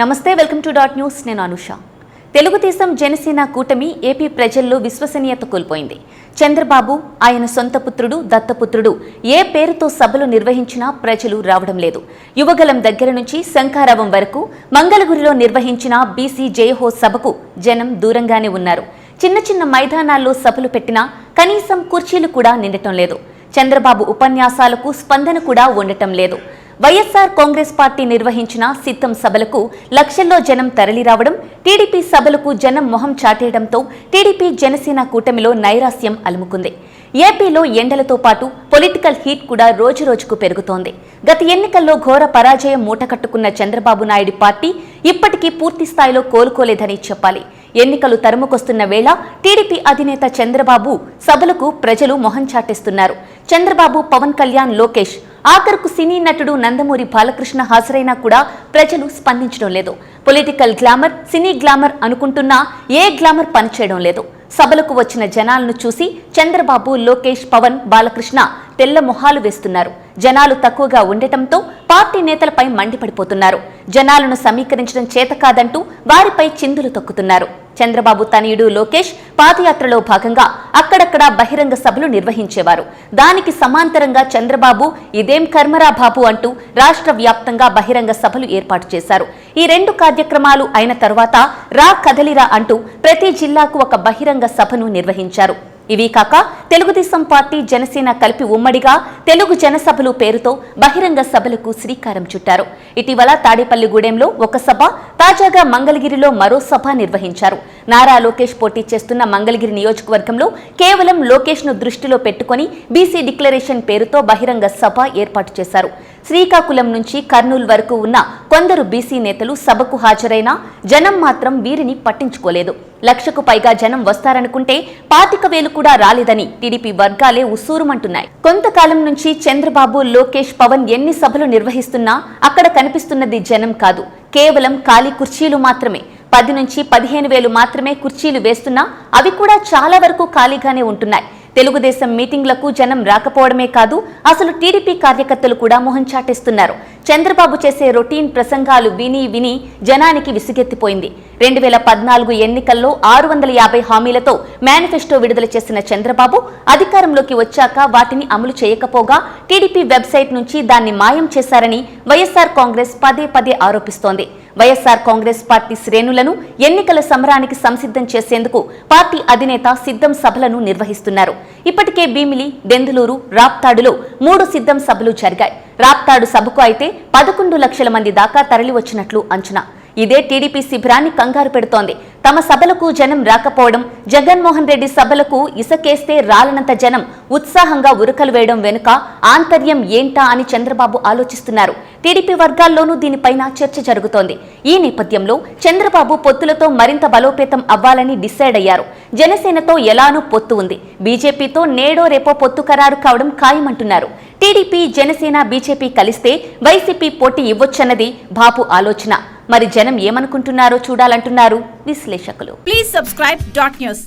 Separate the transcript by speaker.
Speaker 1: నమస్తే welcome to dot news. నేను అనుష. తెలుగుదేశం జనసేన కూటమి ఏపీ ప్రజల్లో విశ్వసనీయత కోల్పోయింది. చంద్రబాబు ఆయన సొంత పుత్రుడు దత్తపుత్రుడు ఏ పేరుతో సభలు నిర్వహించినా ప్రజలు రావడం లేదు. యువగలం దగ్గర నుంచి శంఖారావం వరకు మంగళగురిలో నిర్వహించిన బీసీ జయహో సభకు జనం దూరంగానే ఉన్నారు. చిన్న చిన్న మైదానాల్లో సభలు పెట్టినా కనీసం కుర్చీలు కూడా నిండటం లేదు. చంద్రబాబు ఉపన్యాసాలకు స్పందన కూడా ఉండటం లేదు. వైఎస్సార్ కాంగ్రెస్ పార్టీ నిర్వహించిన సిద్ధం సభలకు లక్షల్లో జనం తరలిరావడం టీడీపీ సభలకు జనం మొహం చాటేయడంతో టీడీపీ జనసేన కూటమిలో నైరాస్యం అలుముకుంది. ఏపీలో ఎండలతో పాటు పొలిటికల్ హీట్ కూడా రోజురోజుకు పెరుగుతోంది. గత ఎన్నికల్లో ఘోర పరాజయం మూటకట్టుకున్న చంద్రబాబు నాయుడు పార్టీ ఇప్పటికీ పూర్తి స్థాయిలో కోలుకోలేదని చెప్పాలి. ఎన్నికలు తరుముకొస్తున్న వేళ టీడీపీ అధినేత చంద్రబాబు సభలకు ప్రజలు మొహం చాటేస్తున్నారు. చంద్రబాబు పవన్ కళ్యాణ్ లోకేష్ ఆఖరుకు సినీ నటుడు నందమూరి బాలకృష్ణ హాజరైనా కూడా ప్రజలు స్పందించడం లేదు. పొలిటికల్ గ్లామర్ సినీ గ్లామర్ అనుకుంటున్నా ఏ గ్లామర్ పనిచేయడం లేదు. సభలకు వచ్చిన జనాలను చూసి చంద్రబాబు లోకేష్ పవన్ బాలకృష్ణ తెల్ల మొహాలు వేస్తున్నారు. జనాలు తక్కువగా ఉండటంతో పార్టీ నేతలపై మండిపడిపోతున్నారు. జనాలను సమీకరించడం చేత కాదంటూ వారిపై చిందులు తొక్కుతున్నారు. చంద్రబాబు తనయుడు లోకేష్ పాదయాత్రలో భాగంగా అక్కడక్కడ బహిరంగ సభలు నిర్వహించేవారు. దానికి సమాంతరంగా చంద్రబాబు ఇదేం కర్మరా బాబు అంటూ రాష్ట్ర వ్యాప్తంగా బహిరంగ సభలు ఏర్పాటు చేశారు. ఈ రెండు కార్యక్రమాలు అయిన తర్వాత రా కదలిరా అంటూ ప్రతి జిల్లాకు ఒక బహిరంగ సభను నిర్వహించారు. ఇవి కాక తెలుగుదేశం పార్టీ జనసేన కలిపి ఉమ్మడిగా తెలుగు జనసభలు పేరుతో బహిరంగ సభలకు శ్రీకారం చుట్టారు. ఇటీవల తాడేపల్లిగూడెంలో ఒక సభ తాజాగా మంగళగిరిలో మరో సభ నిర్వహించారు. నారా లోకేష్ పోటీ చేస్తున్న మంగళగిరి నియోజకవర్గంలో కేవలం లోకేష్ను దృష్టిలో పెట్టుకుని బీసీ డిక్లరేషన్ పేరుతో బహిరంగ సభ ఏర్పాటు చేశారు. శ్రీకాకుళం నుంచి కర్నూలు వరకు ఉన్న కొందరు బీసీ నేతలు సభకు హాజరైనా జనం మాత్రం వీరిని పట్టించుకోలేదు. లక్షకు పైగా జనం వస్తారనుకుంటే పాతిక వేలు కూడా రాలేదని టీడీపీ వర్గాలే ఉసూరుమంటున్నాయి కొంతకాలం నుంచి చంద్రబాబు లోకేష్ పవన్ ఎన్ని సభలు నిర్వహిస్తున్నా అక్కడ కనిపిస్తున్నది జనం కాదు. కేవలం ఖాళీ కుర్చీలు మాత్రమే. పది నుంచి పదిహేను వేలు మాత్రమే కుర్చీలు వేస్తున్నా అవి కూడా చాలా వరకు ఖాళీగానే ఉంటున్నాయి. తెలుగుదేశం మీటింగ్లకు జనం రాకపోవడమే కాదు అసలు టీడీపీ కార్యకర్తలు కూడా మొహం చాటేస్తున్నారు. చంద్రబాబు చేసే రొటీన్ ప్రసంగాలు విని విని జనానికి విసుగెత్తిపోయింది. రెండు వేల పద్నాలుగు ఎన్నికల్లో ఆరు వందల యాభై హామీలతో మేనిఫెస్టో విడుదల చేసిన చంద్రబాబు అధికారంలోకి వచ్చాక వాటిని అమలు చేయకపోగా టీడీపీ వెబ్సైట్ నుంచి దాన్ని మాయం చేశారని వైఎస్ఆర్ కాంగ్రెస్ పదే పదే ఆరోపిస్తోంది. వైఎస్ఆర్ కాంగ్రెస్ పార్టీ శ్రేణులను ఎన్నికల సమరానికి సంసిద్ధం చేసేందుకు పార్టీ అధినేత సిద్ధం సభలను నిర్వహిస్తున్నారు. ఇప్పటికే భీమిలి దెందులూరు రాప్తాడులో మూడు సిద్ధం సభలు జరిగాయి. రాప్తాడు సభకు అయితే పదకొండు లక్షల మంది దాకా తరలివచ్చినట్లు అంచనా. ఇదే టీడీపీ శిబిరాన్ని కంగారు పెడుతోంది. తమ సభలకు జనం రాకపోవడం జగన్మోహన్ రెడ్డి సభలకు ఇసకేస్తే రాలనంత జనం ఉత్సాహంగా ఉరకలు వేయడం వెనుక ఆంతర్యం ఏంటా అని చంద్రబాబు ఆలోచిస్తున్నారు. టీడీపీ వర్గాల్లోనూ దీనిపైన చర్చ జరుగుతోంది. ఈ నేపథ్యంలో చంద్రబాబు పొత్తులతో మరింత బలోపేతం అవ్వాలని డిసైడ్ అయ్యారు. జనసేనతో ఎలానూ పొత్తు ఉంది. బీజేపీతో నేడో రేపో పొత్తు ఖరారు కావడం ఖాయమంటున్నారు. టీడీపీ జనసేన బీజేపీ కలిస్తే వైసీపీ పోటీ ఇవ్వొచ్చన్నది బాబు ఆలోచన. మరి జనం ఏమనుకుంటున్నారో చూడాలంటున్నారు విశ్లేషకులు.
Speaker 2: Please subscribe dot news